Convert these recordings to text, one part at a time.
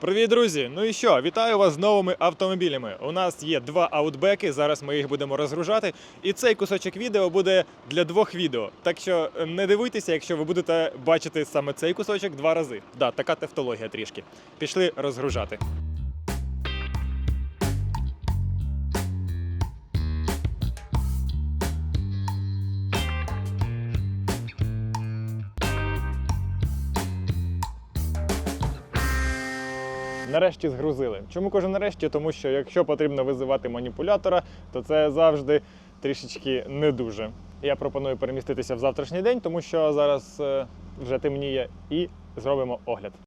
Привіт, друзі! Ну і що? Вітаю вас з новими автомобілями. У нас є два аутбеки. Зараз ми їх будемо розгружати. І цей кусочок відео буде для двох відео. Так що е, не дивуйтеся, якщо ви будете бачити саме цей кусочок два рази. Да, така тефтологія трішки. Пішли розгружати. Нарешті згрузили. Чому кажу нарешті? Тому що якщо потрібно визивати маніпулятора, то це завжди трішечки не дуже. Я пропоную переміститися в завтрашній день, тому що зараз е, вже темніє, і зробимо огляд.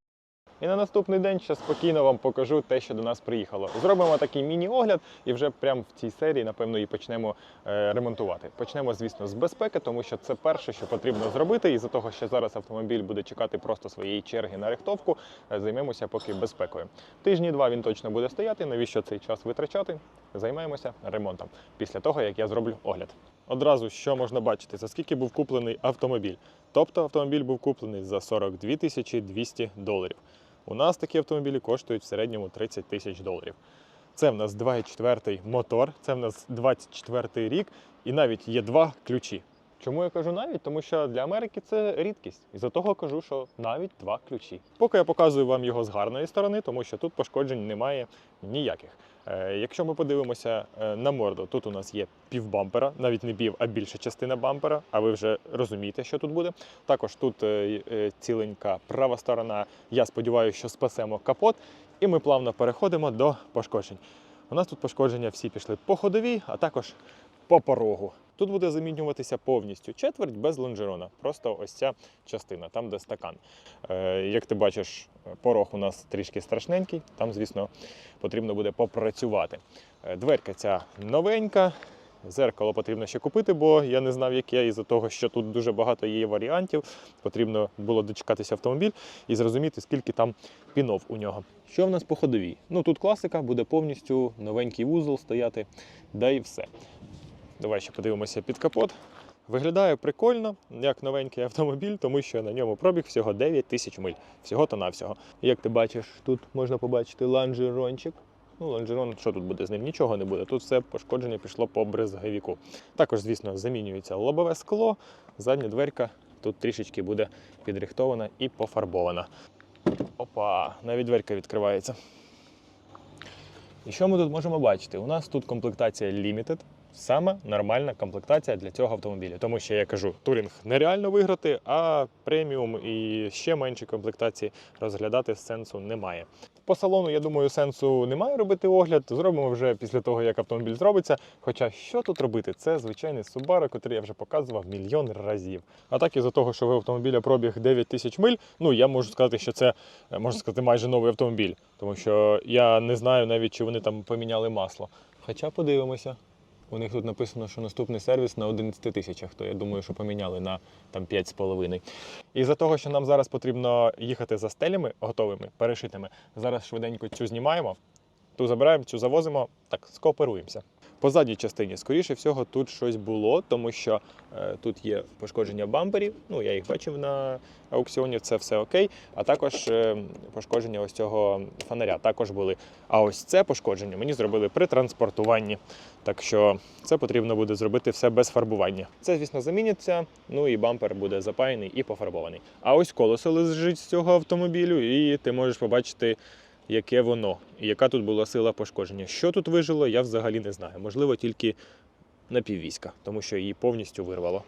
І на наступний день ще спокійно вам покажу те, що до нас приїхало. Зробимо такий міні-огляд, і вже прямо в цій серії, напевно, і почнемо е, ремонтувати. Почнемо, звісно, з безпеки, тому що це перше, що потрібно зробити. І за того, що зараз автомобіль буде чекати просто своєї черги на рихтовку, е, займемося поки безпекою. Тижні два він точно буде стояти. Навіщо цей час витрачати? Займаємося ремонтом після того, як я зроблю огляд. Одразу що можна бачити, за скільки був куплений автомобіль. Тобто автомобіль був куплений за 42 тисячі 200 доларів. У нас такі автомобілі коштують в середньому 30 тисяч доларів. Це в нас 2.4 мотор, це в нас 24 рік, і навіть є два ключі. Чому я кажу навіть? Тому що для Америки це рідкість. І за того кажу, що навіть два ключі. Поки я показую вам його з гарної сторони, тому що тут пошкоджень немає ніяких. Е, Якщо ми подивимося е, на морду, тут у нас є півбампера, навіть не пів, а більша частина бампера. А ви вже розумієте, що тут буде. Також тут е, ціленька права сторона. Я сподіваюся, що спасемо капот, і ми плавно переходимо до пошкоджень. У нас тут пошкодження всі пішли по ходовій, а також по порогу. Тут буде замінюватися повністю четверть без лонжерона. Просто ось ця частина, там де стакан. Е, як ти бачиш, порог у нас трішки страшненький. Там, звісно, потрібно буде попрацювати. Е, Дверка ця новенька. Зеркало потрібно ще купити, бо я не знав, яке. Із-за того, що тут дуже багато є варіантів. Потрібно було дочекатися автомобіль і зрозуміти, скільки там пінов у нього. Що в нас по ходовій? Ну тут класика, буде повністю новенький вузол стояти, да і все. Давай ще подивимося під капот. Виглядає прикольно, як новенький автомобіль, тому що на ньому пробіг всього 9 тисяч миль. Всього та навсього. Як ти бачиш, тут можна побачити ланжерончик. Ну, лонжерон, що тут буде з ним? Нічого не буде. Тут все пошкодження пішло по брезговіку. Також, звісно, замінюється лобове скло, задня дверка тут трішечки буде підрихтована і пофарбована. Опа, навіть дверка відкривається. І що ми тут можемо бачити? У нас тут комплектація Limited. Саме нормальна комплектація для цього автомобіля. Тому що я кажу, турінг нереально виграти, а преміум і ще менші комплектації розглядати сенсу немає. По салону, я думаю, сенсу немає робити огляд. Зробимо вже після того, як автомобіль зробиться. Хоча що тут робити? Це звичайний Subaru, який я вже показував мільйон разів. А так із-за того, що в автомобіля пробіг 9 тисяч миль, ну я можу сказати, що це е, можна сказати майже новий автомобіль, тому що я не знаю навіть, чи вони там поміняли масло. Хоча подивимося. У них тут написано, що наступний сервіс на 11 тисячах, то я думаю, що поміняли на там 5,5. І за того, що нам зараз потрібно їхати за стелями готовими, перешитими, зараз швиденько цю знімаємо, ту забираємо, цю завозимо, так, скооперуємося. По задній частині, скоріше всього, тут щось було, тому що е, тут є пошкодження бамперів. Ну, я їх бачив на аукціоні, це все окей. А також е, пошкодження ось цього фонаря також були. А ось це пошкодження мені зробили при транспортуванні. Так що це потрібно буде зробити все без фарбування. Це, звісно, заміниться. Ну і бампер буде запаяний і пофарбований. А ось колесо лежить з цього автомобілю, і ти можеш побачити. Яке воно і яка тут була сила пошкодження. Що тут вижило, я взагалі не знаю. Можливо, тільки напіввійська, тому що її повністю вирвало.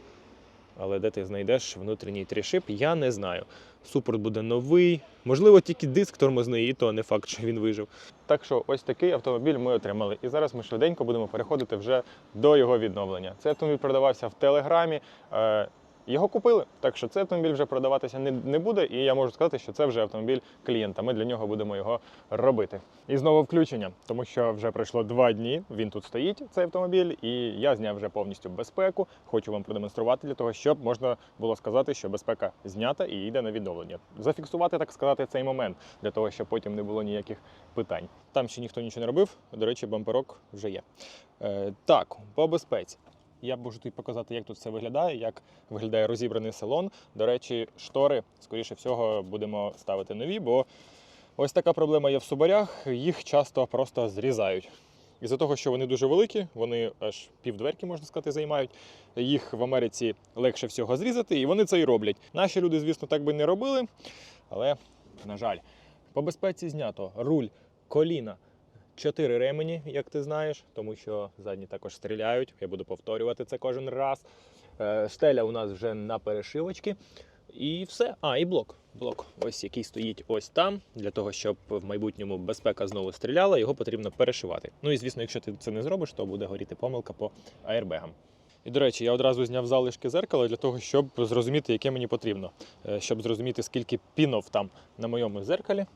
Але де ти знайдеш внутрішній трішип, я не знаю. Супорт буде новий, можливо, тільки диск тормозний, і то не факт, що він вижив. Так що ось такий автомобіль ми отримали. І зараз ми швиденько будемо переходити вже до його відновлення. Цей автомобіль продавався в Телеграмі. Його купили, так що цей автомобіль вже продаватися не, не буде, і я можу сказати, що це вже автомобіль клієнта. Ми для нього будемо його робити. І знову включення, тому що вже пройшло два дні. Він тут стоїть, цей автомобіль, і я зняв вже повністю безпеку. Хочу вам продемонструвати для того, щоб можна було сказати, що безпека знята і йде на відновлення. Зафіксувати, так сказати, цей момент для того, щоб потім не було ніяких питань. Там ще ніхто нічого не робив. До речі, бамперок вже є. Е, так, по безпеці. Я можу тобі показати, як тут все виглядає, як виглядає розібраний салон. До речі, штори, скоріше всього, будемо ставити нові, бо Ось така проблема є в субарях, їх часто просто зрізають. Із-за того, що вони дуже великі, вони аж півдверки, можна сказати, займають. Їх в Америці легше всього зрізати, і вони це і роблять. Наші люди, звісно, так би не робили, але, на жаль, по безпеці знято руль, коліна, чотири ремені, як ти знаєш, тому що задні також стріляють. Я буду повторювати це кожен раз. Е, Штеля у нас вже на перешивочки. І все. А, і блок. Блок, ось який стоїть ось там, для того, щоб в майбутньому безпека знову стріляла, його потрібно перешивати. Ну і звісно, якщо ти це не зробиш, то буде горіти помилка по аербегам. І до речі, я одразу зняв залишки зеркала для того, щоб зрозуміти, яке мені потрібно. Е, Щоб зрозуміти, скільки пінов там на моєму зеркалі.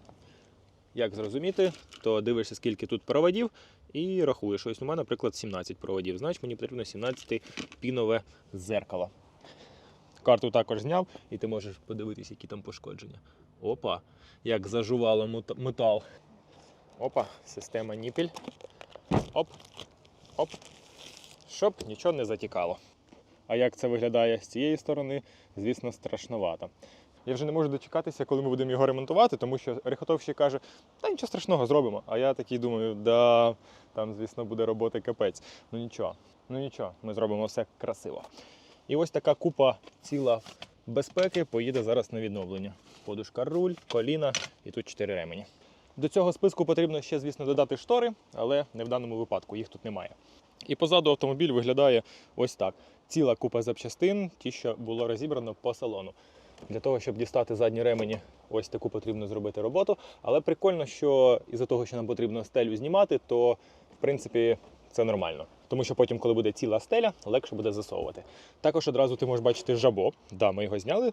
Як зрозуміти, то дивишся, скільки тут проводів, і рахуєш. Ось у мене, наприклад, 17 проводів. Значить, мені потрібно 17 пінове зеркало. Карту також зняв, і ти можеш подивитися, які там пошкодження. Опа, як зажувало метал. Опа, система ніпіль. Оп, оп. Щоб нічого не затікало. А як це виглядає з цієї сторони, звісно, страшновато. Я вже не можу дочекатися, коли ми будемо його ремонтувати, тому що рехотовщик каже, та нічого страшного зробимо. А я такий думаю, да, там, звісно, буде роботи капець. Ну нічого, ну нічого, ми зробимо все красиво. І ось така купа ціла безпеки поїде зараз на відновлення. Подушка руль, коліна і тут чотири ремені. До цього списку потрібно ще, звісно, додати штори, але не в даному випадку, їх тут немає. І позаду автомобіль виглядає ось так: ціла купа запчастин, ті, що було розібрано по салону. Для того, щоб дістати задні ремені, ось таку потрібно зробити роботу. Але прикольно, що із-за того, що нам потрібно стелю знімати, то в принципі це нормально. Тому що потім, коли буде ціла стеля, легше буде засовувати. Також одразу ти можеш бачити жабо. Да, ми його зняли,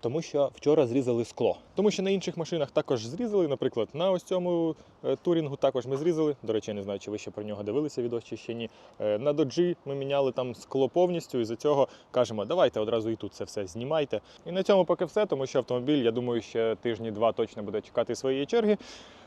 тому що вчора зрізали скло. Тому що на інших машинах також зрізали, наприклад, на ось цьому е, турінгу також ми зрізали. До речі, я не знаю, чи ви ще про нього дивилися відео чи ще ні. Е, На доджі ми міняли там скло повністю, і за цього кажемо, давайте одразу і тут це все знімайте. І на цьому поки все, тому що автомобіль, я думаю, ще тижні-два точно буде чекати своєї черги.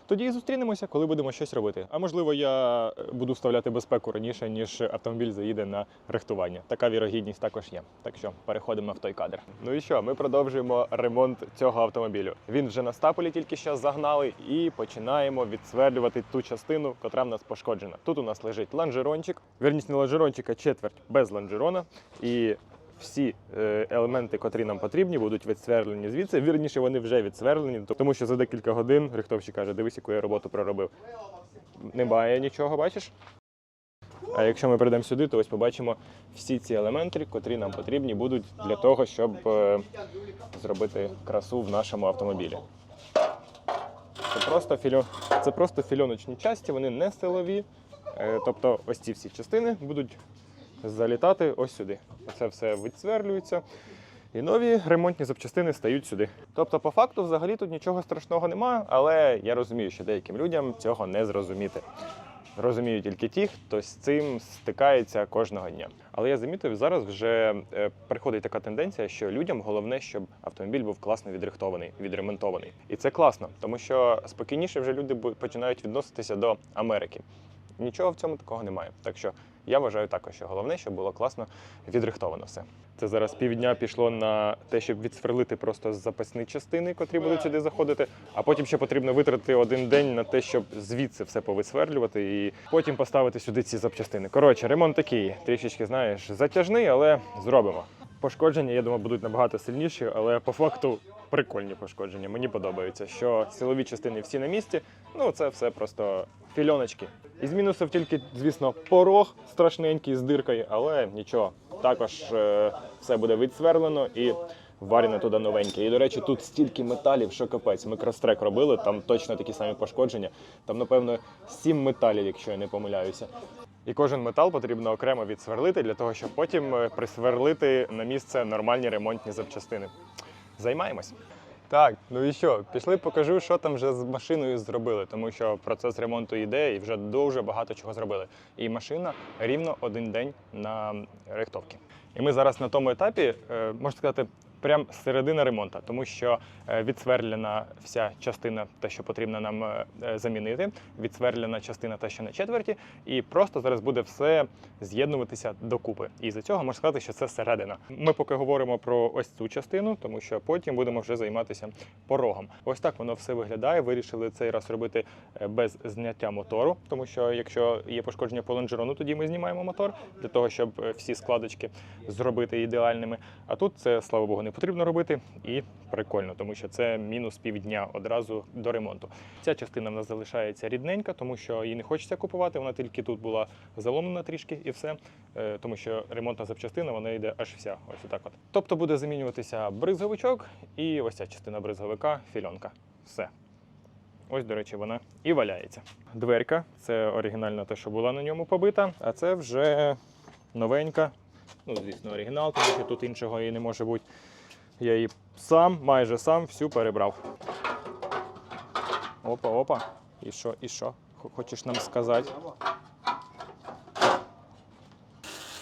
Тоді і зустрінемося, коли будемо щось робити. А можливо, я е, буду вставляти безпеку раніше, ніж автомобіль заїде на рихтування. Така вірогідність також є. Так що переходимо в той кадр. Ну і що, ми продовжуємо ремонт цього автомобілю. Він вже на стаполі тільки що загнали, і починаємо відсверлювати ту частину, котра в нас пошкоджена. Тут у нас лежить лонжерончик. Верність не лонжерончика четверть без лонжерона. І всі е, елементи, котрі нам потрібні, будуть відсверлені звідси. Вірніше, вони вже відсверлені, тому що за декілька годин рихтовщик каже, дивись, яку я роботу проробив. Немає нічого, бачиш? А якщо ми прийдемо сюди, то ось побачимо всі ці елементи, котрі нам потрібні будуть для того, щоб е, зробити красу в нашому автомобілі. Це просто, фільо... це просто фільоночні часті, вони не силові. Е, Тобто ось ці всі частини будуть залітати ось сюди. Оце все відсверлюється. І нові ремонтні запчастини стають сюди. Тобто, по факту, взагалі тут нічого страшного немає, але я розумію, що деяким людям цього не зрозуміти. Розумію тільки ті, хто з цим стикається кожного дня. Але я замітив, зараз вже е, приходить така тенденція, що людям головне, щоб автомобіль був класно відрихтований, відремонтований. І це класно, тому що спокійніше вже люди починають відноситися до Америки. Нічого в цьому такого немає. Так що я вважаю також, що головне, щоб було класно відрихтовано все. Це зараз півдня пішло на те, щоб відсверлити просто запасні частини, котрі будуть сюди заходити. А потім ще потрібно витратити один день на те, щоб звідси все повисверлювати і потім поставити сюди ці запчастини. Коротше, ремонт такий, трішечки знаєш, затяжний, але зробимо. Пошкодження, я думаю, будуть набагато сильніші, але по факту прикольні пошкодження. Мені подобається, що силові частини всі на місці. Ну це все просто фільоночки. Із мінусів тільки, звісно, порог страшненький з диркою, але нічого. Також е, все буде відсверлено і варено туди новеньке. І, до речі, тут стільки металів, що капець. Ми крострек робили, там точно такі самі пошкодження. Там, напевно, сім металів, якщо я не помиляюся. І кожен метал потрібно окремо відсверлити для того, щоб потім е, присверлити на місце нормальні ремонтні запчастини. Займаємось. Так, ну і що? Пішли, покажу, що там вже з машиною зробили, тому що процес ремонту йде і вже дуже багато чого зробили. І машина рівно один день на рихтовці. І ми зараз на тому етапі, е, можна сказати, прям середина ремонту, тому що е, відсверлена вся частина, те, що потрібно нам е, е, замінити, відсверлена частина, та що на четверті, і просто зараз буде все з'єднуватися докупи. І за цього можна сказати, що це середина. Ми поки говоримо про ось цю частину, тому що потім будемо вже займатися порогом. Ось так воно все виглядає. Вирішили цей раз робити без зняття мотору, тому що якщо є пошкодження по лонжерону, тоді ми знімаємо мотор для того, щоб всі складочки зробити ідеальними. А тут це, слава Богу, не потрібно робити і прикольно, тому що це мінус півдня одразу до ремонту. Ця частина в нас залишається рідненька, тому що її не хочеться купувати. Вона тільки тут була заломлена трішки і все. Е, Тому що ремонтна запчастина вона йде аж вся. Ось отак. От. Тобто буде замінюватися бризговичок і ось ця частина бризговика, фільонка. Все. Ось, до речі, вона і валяється. Дверка це оригінальна те, що була на ньому побита, а це вже новенька. Ну, звісно, оригінал, тому що тут іншого і не може бути. Я її сам, майже сам всю перебрав. Опа, опа. І що, і що? Хочеш нам сказати?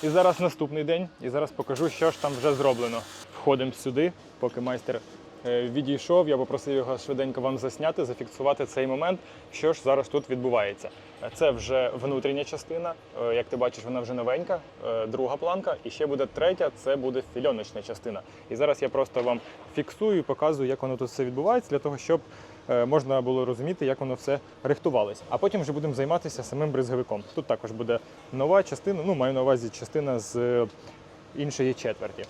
І зараз наступний день, і зараз покажу, що ж там вже зроблено. Входимо сюди, поки майстер відійшов. Я попросив його швиденько вам засняти, зафіксувати цей момент, що ж зараз тут відбувається. Е, Це вже внутрішня частина. Е, Як ти бачиш, вона вже новенька, е, друга планка, і ще буде третя, це буде фільоночна частина. І зараз я просто вам фіксую і показую, як воно тут все відбувається, для того, щоб е, можна було розуміти, як воно все рихтувалось. А потім вже будемо займатися самим бризговиком. Тут також буде нова частина, ну маю на увазі частина з е, іншої четверті.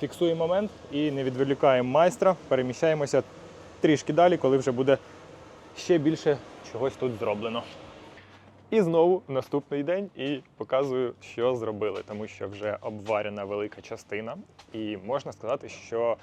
Фіксуємо момент і не відволікаємо майстра, переміщаємося трішки далі, коли вже буде ще більше чогось тут зроблено. І знову наступний день і показую, що зробили, тому що вже обварена велика частина, і можна сказати, що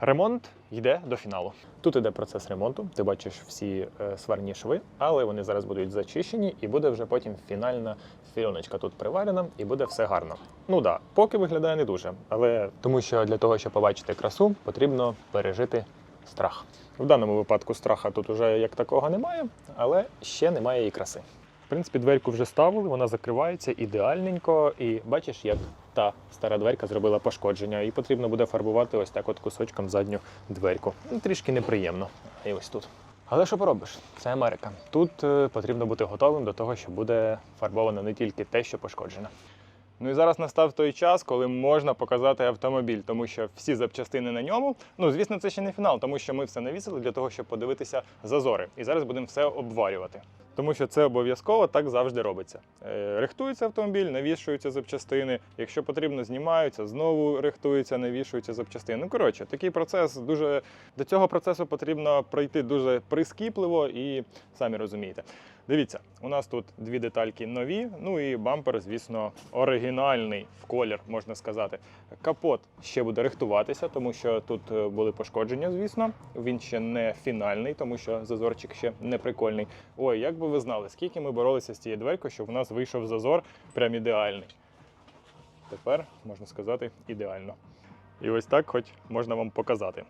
ремонт йде до фіналу. Тут іде процес ремонту. Ти бачиш всі е, сварні шви, але вони зараз будуть зачищені, і буде вже потім фінальна фільоночка тут приварена, і буде все гарно. Ну да, поки виглядає не дуже, але тому що для того, щоб побачити красу, потрібно пережити страх. В даному випадку страха тут уже як такого немає, але ще немає і краси. В принципі, дверку вже ставили, вона закривається ідеальненько. І бачиш, як та стара дверка зробила пошкодження, і потрібно буде фарбувати ось так от кусочком задню дверку. Ну, Трішки неприємно. І ось тут. Але що поробиш? Це Америка. Тут е, потрібно бути готовим до того, що буде фарбовано не тільки те, що пошкоджено. Ну і зараз настав той час, коли можна показати автомобіль, тому що всі запчастини на ньому. Ну, звісно, це ще не фінал, тому що ми все навісили для того, щоб подивитися зазори. І зараз будемо все обварювати. Тому що це обов'язково так завжди робиться. Е, Рихтується автомобіль, навішуються запчастини. Якщо потрібно, знімаються, знову рихтуються, навішуються запчастини. Ну коротше, такий процес дуже до цього процесу потрібно пройти дуже прискіпливо і самі розумієте. Дивіться, у нас тут дві детальки нові, ну і бампер, звісно, оригінальний в колір, можна сказати. Капот ще буде рихтуватися, тому що тут е, були пошкодження, звісно. Він ще не фінальний, тому що зазорчик ще не прикольний. Ой, як би ви знали, скільки ми боролися з цією дверкою, щоб у нас вийшов зазор прям ідеальний. Тепер можна сказати ідеально. І ось так, хоч можна вам показати.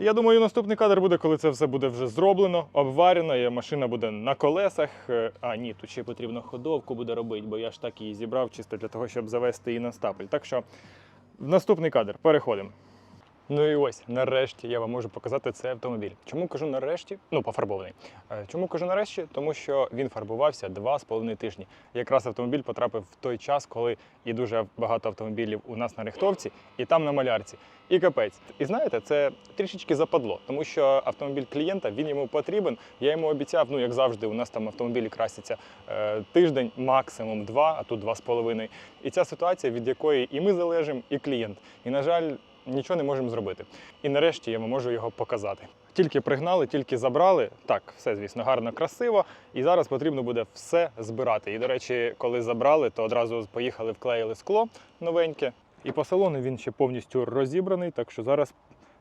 Я думаю, наступний кадр буде, коли це все буде вже зроблено, обварено, і машина буде на колесах. Е, А ні, тут ще потрібно ходовку буде робити, бо я ж так її зібрав чисто для того, щоб завести її на стапель. Так що наступний кадр переходимо. Ну і ось, нарешті я вам можу показати цей автомобіль. Чому кажу нарешті? Ну, пофарбований. Е, Чому кажу нарешті? Тому що він фарбувався два з половиною тижні. Якраз автомобіль потрапив в той час, коли і дуже багато автомобілів у нас на рихтовці, і там на малярці. І капець. І знаєте, це трішечки западло, тому що автомобіль клієнта він йому потрібен. Я йому обіцяв, ну як завжди, у нас там автомобілі красяться е, тиждень, максимум два, а тут два з половиною. І ця ситуація, від якої і ми залежимо, і клієнт. І на жаль, нічого не можемо зробити. І нарешті я вам можу його показати. Тільки пригнали, тільки забрали. Так, все, звісно, гарно, красиво. І зараз потрібно буде все збирати. І, до речі, коли забрали, то одразу поїхали, вклеїли скло новеньке. І по салону він ще повністю розібраний, так що зараз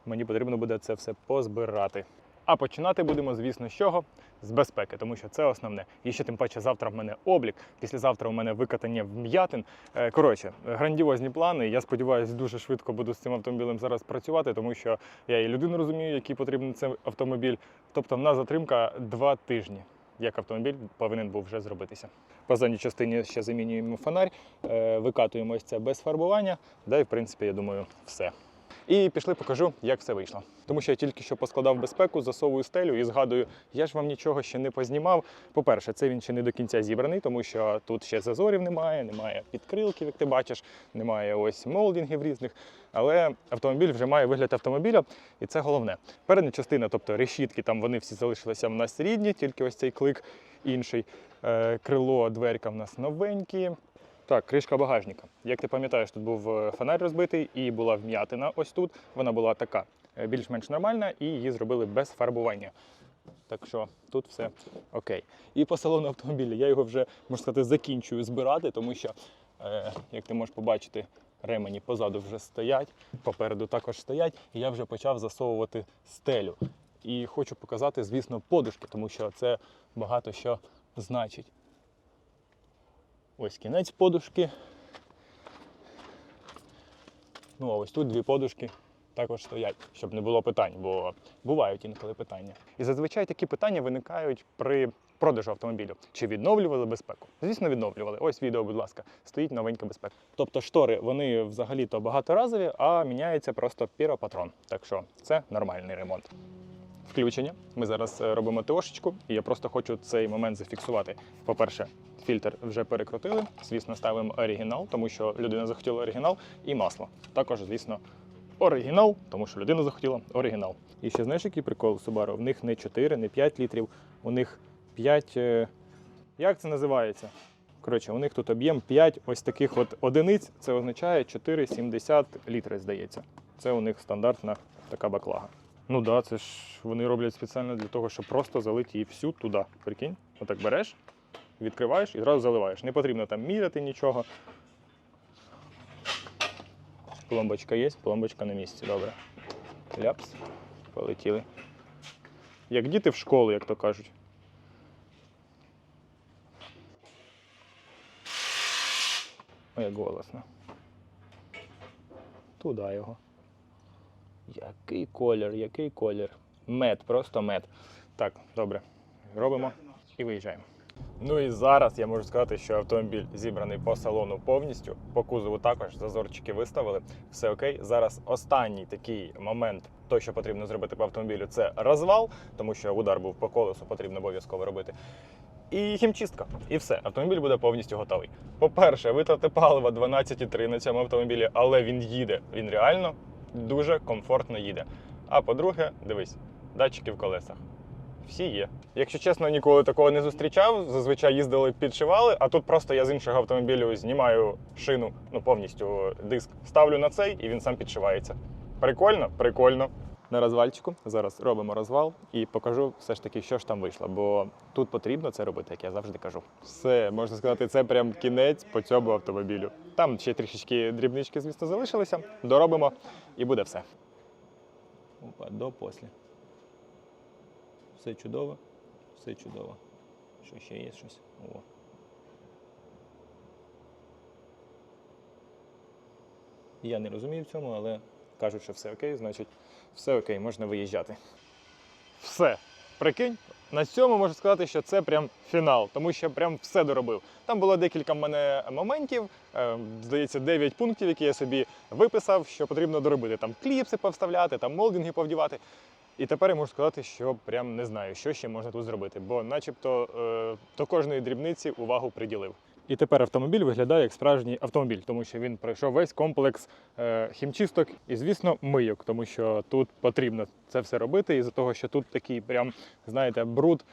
мені потрібно буде це все позбирати. А починати будемо, звісно, з чого? З безпеки, тому що це основне. І ще тим паче завтра в мене облік, післязавтра у мене викатання вм'ятин. Е, Коротше, грандіозні плани. Я сподіваюся, дуже швидко буду з цим автомобілем зараз працювати, тому що я і людину розумію, який потрібен цей автомобіль. Тобто, в нас затримка два тижні. Як автомобіль повинен був вже зробитися. По задній частині ще замінюємо фонарь, е, викатуємо ось це без фарбування. Да, і в принципі, я думаю, все. І пішли, покажу, як все вийшло. Тому що я тільки що поскладав безпеку, засовую стелю і згадую, я ж вам нічого ще не познімав. По-перше, це він ще не до кінця зібраний, тому що тут ще зазорів немає, немає підкрилків, як ти бачиш, немає ось молдінгів різних. Але автомобіль вже має вигляд автомобіля, і це головне. Передня частина, тобто решітки, там вони всі залишилися в нас рідні, тільки ось цей клик інший. Е, Крило, дверка в нас новенькі. Так, кришка багажника. Як ти пам'ятаєш, тут був е, фонарь розбитий і була вм'ятина ось тут. Вона була така е, більш-менш нормальна, і її зробили без фарбування. Так що тут все окей. І по салону автомобіля я його вже, можна сказати, закінчую збирати, тому що, е, як ти можеш побачити, ремені позаду вже стоять, попереду також стоять, і я вже почав засовувати стелю. І хочу показати, звісно, подушки, тому що це багато що значить. Ось кінець подушки. Ну, а ось тут дві подушки також стоять, щоб не було питань, бо бувають інколи питання. І зазвичай такі питання виникають при продажу автомобілю. Чи відновлювали безпеку? Звісно, відновлювали. Ось відео, будь ласка, стоїть новенька безпека. Тобто штори вони взагалі-то багаторазові, а міняється просто піропатрон. Так що це нормальний ремонт. Включення. Ми зараз е, робимо ТОшечку, і я просто хочу цей момент зафіксувати. По-перше, фільтр вже перекрутили. Звісно, ставимо оригінал, тому що людина захотіла оригінал, і масло. Також, звісно, оригінал, тому що людина захотіла оригінал. І ще знаєш, який прикол Subaru? В них не 4, не 5 літрів, у них 5. е, Як це називається? Коротше, у них тут об'єм 5 ось таких от одиниць. Це означає 4,70 літри, здається. Це у них стандартна така баклага. Ну да, це ж вони роблять спеціально для того, щоб просто залити її всю туди. Прикинь, отак береш, відкриваєш і одразу заливаєш. Не потрібно там міряти нічого. Пломбочка є, пломбочка на місці, добре. Ляпс, полетіли. Як діти в школу, як то кажуть. Ой, голосно. Туди його. Який колір, який колір. Мед, просто мед. Так, добре. Робимо і виїжджаємо. Ну і зараз я можу сказати, що автомобіль зібраний по салону повністю, по кузову також зазорчики виставили. Все окей. Зараз останній такий момент, той, що потрібно зробити по автомобілю, це розвал, тому що удар був по колесу, потрібно обов'язково робити. І хімчистка. І все. Автомобіль буде повністю готовий. По-перше, витрати палива 12,3 на цьому автомобілі, але він їде. Він реально дуже комфортно їде. А по-друге, дивись, датчики в колесах. Всі є. Якщо чесно, ніколи такого не зустрічав. Зазвичай їздили, підшивали, а тут просто я з іншого автомобілю знімаю шину, ну повністю диск, ставлю на цей і він сам підшивається. Прикольно? Прикольно. На розвальчику зараз робимо розвал і покажу все ж таки, що ж там вийшло. Бо тут потрібно це робити, як я завжди кажу. Все, можна сказати, це прям кінець по цьому автомобілю. Там ще трішечки дрібнички, звісно, залишилися. Доробимо і буде все. Опа, до після. Все чудово, все чудово. Що ще є щось? О. Я не розумію в цьому, але кажуть, що все окей, значить, все окей, можна виїжджати. Все. Прикинь, на цьому можу сказати, що це прям фінал, тому що прям все доробив. Там було декілька в мене моментів, е, здається, 9 пунктів, які я собі виписав, що потрібно доробити. Там кліпси повставляти, там молдинги повдівати. І тепер я можу сказати, що прям не знаю, що ще можна тут зробити, бо начебто е, до кожної дрібниці увагу приділив. І тепер автомобіль виглядає як справжній автомобіль, тому що він пройшов весь комплекс е, хімчисток і, звісно, мийок, тому що тут потрібно це все робити, із-за того, що тут такий прям, знаєте, бруд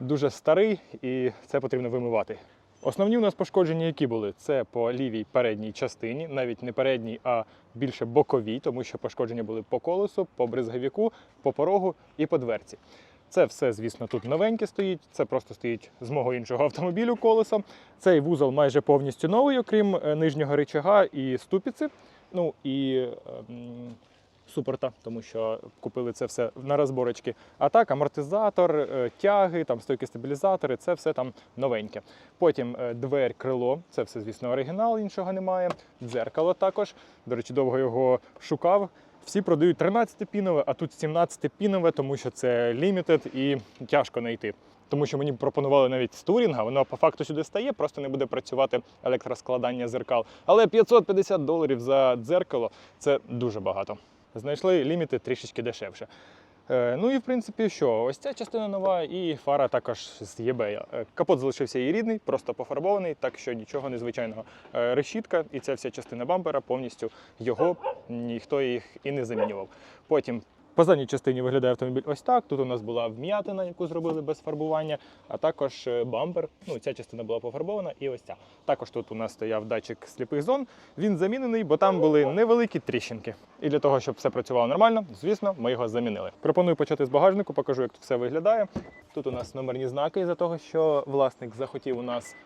дуже старий, і це потрібно вимивати. Основні у нас пошкодження, які були, це по лівій передній частині, навіть не передній, а більше боковій, тому що пошкодження були по колесу, по бризговіку, по порогу і по дверці. Це все, звісно, тут новеньке стоїть. Це просто стоїть з мого іншого автомобілю колесо. Цей вузол майже повністю новий, окрім е, нижнього рычага і ступіці. Ну і ем, супорта, тому що купили це все на розборочки. А так, амортизатор, е, тяги, там стойки стабілізатори, це все там новеньке. Потім е, двері, крило, це все, звісно, оригінал, іншого немає. Дзеркало також. До речі, довго його шукав. Всі продають 13-пінове, а тут 17-пінове, тому що це лімітед і тяжко знайти. Тому що мені пропонували навіть з воно по факту сюди стає, просто не буде працювати електроскладання зеркал. Але 550 доларів за дзеркало це дуже багато. знайшли ліміти трішечки дешевше. Е, Ну і в принципі, що ось ця частина нова, і фара також з eBay. Е, Капот залишився її рідний, просто пофарбований, так що нічого незвичайного. Е, Решітка і ця вся частина бампера повністю його ніхто їх і не замінював. Потім по задній частині виглядає автомобіль ось так. Тут у нас була вм'ятина, яку зробили без фарбування, а також е, бампер. Ну, ця частина була пофарбована, і ось ця. Також тут у нас стояв датчик сліпих зон. Він замінений, бо там були невеликі тріщинки. І для того, щоб все працювало нормально, звісно, ми його замінили. Пропоную почати з багажнику, покажу, як тут все виглядає. Тут у нас номерні знаки, за того, що власник захотів у нас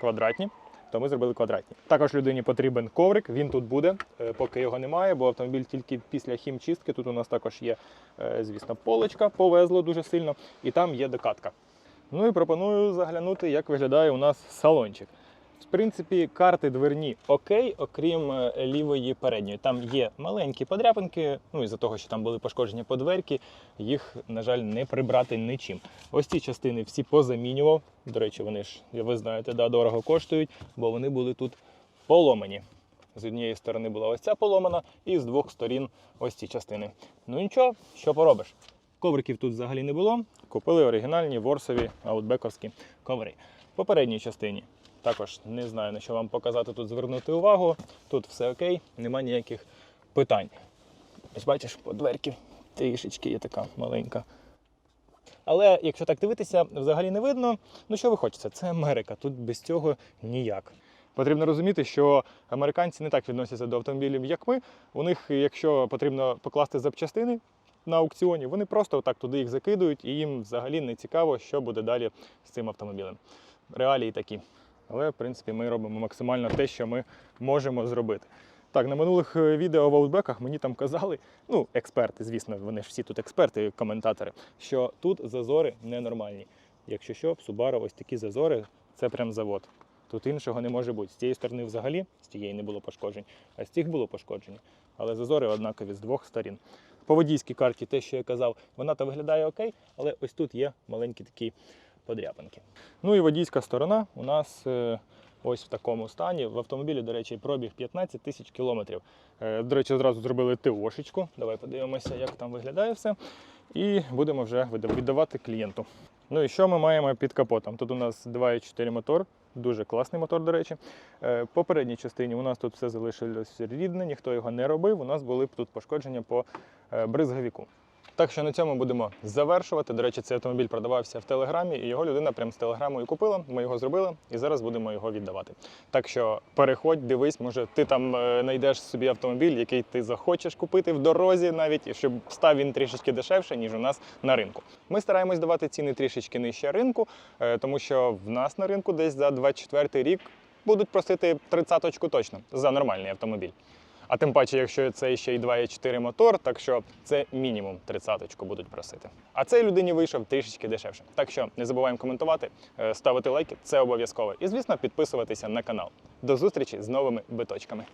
квадратні. То ми зробили квадратні. Також людині потрібен коврик, він тут буде, е, поки його немає, бо автомобіль тільки після хімчистки. Тут у нас також є, е, звісно, полочка, повезло дуже сильно, і там є докатка. Ну і пропоную заглянути, як виглядає у нас салончик. В принципі, карти дверні окей, окрім е, лівої передньої. Там є маленькі подряпинки, ну із-за того, що там були пошкодження по дверки, їх, на жаль, не прибрати нічим. Ось ці частини всі позамінював. До речі, вони ж, ви знаєте, да, дорого коштують, бо вони були тут поломані. З однієї сторони була ось ця поломана, і з двох сторін ось ці частини. Ну нічого, що поробиш. Ковриків тут взагалі не було. Купили оригінальні ворсові аутбековські коври. В попередній частині також не знаю на що вам показати тут звернути увагу. Тут все окей, нема ніяких питань. Ось бачиш, по дверки трішечки є така маленька. Але якщо так дивитися, взагалі не видно. Ну що ви хочете? Це Америка. Тут без цього ніяк. Потрібно розуміти, що американці не так відносяться до автомобілів, як ми. У них, якщо потрібно покласти запчастини на аукціоні, вони просто отак туди їх закидують, і їм взагалі не цікаво, що буде далі з цим автомобілем. Реалії такі. Але, в принципі, ми робимо максимально те, що ми можемо зробити. Так, на минулих е, відео в аутбеках мені там казали, ну, експерти, звісно, вони ж всі тут експерти, коментатори, що тут зазори ненормальні. Якщо що, в Subaru ось такі зазори, це прям завод. Тут іншого не може бути. З цієї сторони взагалі, з тієї не було пошкоджень, а з цих було пошкодження. Але зазори однакові з двох сторін. По водійській карті, те, що я казав, вона то виглядає окей, але ось тут є маленькі такі подряпинки. Ну і водійська сторона у нас е, ось в такому стані. В автомобілі, до речі, пробіг 15 тисяч кілометрів. Е, До речі, одразу зробили ТОшечку. Давай подивимося, як там виглядає все. І будемо вже віддавати клієнту. Ну і що ми маємо під капотом? Тут у нас 2,4 мотор, дуже класний мотор, до речі. Е, По передній частині у нас тут все залишилось рідне, ніхто його не робив. У нас були б тут пошкодження по е, бризговіку. Так що на цьому будемо завершувати. До речі, цей автомобіль продавався в телеграмі, і його людина прямо з телеграмою купила. Ми його зробили і зараз будемо його віддавати. Так що переходь, дивись, може ти там е, знайдеш собі автомобіль, який ти захочеш купити в дорозі, навіть і щоб став він трішечки дешевше, ніж у нас на ринку. Ми стараємось давати ціни трішечки нижче ринку, е, тому що в нас на ринку десь за 24 рік будуть просити тридцяточку точно за нормальний автомобіль. А тим паче, якщо це ще й 2,4 мотор, так що це мінімум 30-ку будуть просити. А цей людині вийшов трішечки дешевше. Так що не забуваємо коментувати, е, ставити лайки, це обов'язково. І звісно, підписуватися на канал. До зустрічі з новими биточками.